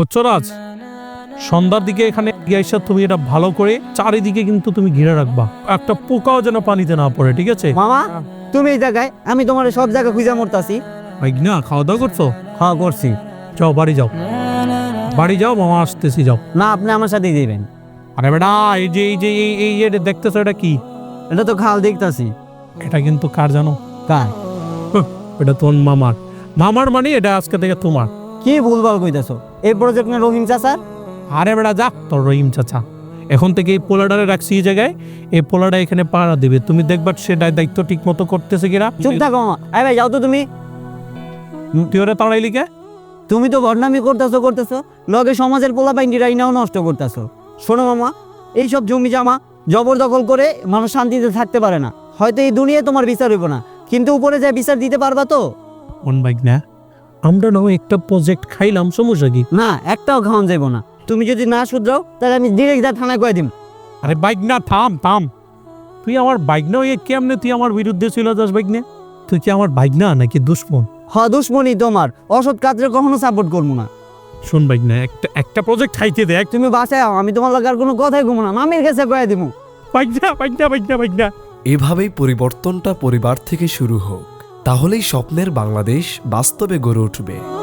বুঝছ রাজ সন্ধ্যার দিকে এখানে এসে তুমি এটা ভালো করে চারিদিকে কিন্তু তুমি ঘিরে রাখবা। একটা পোকাও যেন পানিতে না পড়ে ঠিক আছে? মামা তুমি এই জায়গায় আমি তোমার সব জায়গা খুঁজে মরতাছি। না খাওয়া দাওয়া করছ? হ্যাঁ করছি। যাও বাড়ি যাও। বাড়ি যাও মামা আসতেছি যাও। না আপনি আমার সাথেই দিবেন আরে বেটা এই যে এই যে এই এই যে দেখতেছো এটা কি? এটা তো খাল দেখতাছি। এটা কিন্তু কার জানো? কার? হুঁ, এটা তোর মামার। মামার মানে এটা আজকে থেকে তোমার। কি ভুলভাল কইতাছো? এই প্রজেক্ট না রহিম চাচার আরে বেড়া যা তোর রহিম চাচা। এখন থেকে এই পোলাডারে রাখছি এই জায়গায়। এই পোলাডা এখানে পাড়া দেবে। তুমি দেখবা সে দায়িত্ব ঠিক মতো করতেছে কিনা চুপ থাকো মামা। আরে ভাই যাও তো তুমি। তুই ওরা তাড়াইলি কে? তুমি তো বদনামি করতেছো করতেছো। লগে সমাজের পোলা বাইন্ডিরা ইনাও নষ্ট করতেছো। শোনো মামা এইসব জমি জামা জবরদখল করে মানুষ শান্তিতে থাকতে পারে না। হয়তো এই দুনিয়ায় তোমার বিচার হইব না। কিন্তু উপরে যায় বিচার দিতে পারবা তো? কোন বাইক না? আমরা না একটা প্রজেক্ট খাইলাম সমস্যা কি? না একটাও খাওয়ান যাইব না। তুমি যদি না শুধরাও তাহলে আমি ডিরেক্ট যা থানায় কয়ে দিম। আরে বাইক না থাম থাম। তুই আমার বাইক না ওই কেমনে তুই আমার বিরুদ্ধে ছিল যাস বাইক নে তুই কি আমার বাইক না নাকি দুশ্মন? হ দুশ্মনী তোমার। অসৎ কাজরে কখনো সাপোর্ট করব না। শোন বাইক না একটা একটা প্রজেক্ট খাইতে দেখ। তুমি বাসায় আও, আমি তোমার লাগার কোনো কথাই ঘুমো না। মামির কাছে কয়ে দিব বাইক না বাইক না বাইক না বাইক না এভাবেই পরিবর্তনটা পরিবার থেকে শুরু হোক। তাহলেই স্বপ্নের বাংলাদেশ বাস্তবে গড়ে উঠবে।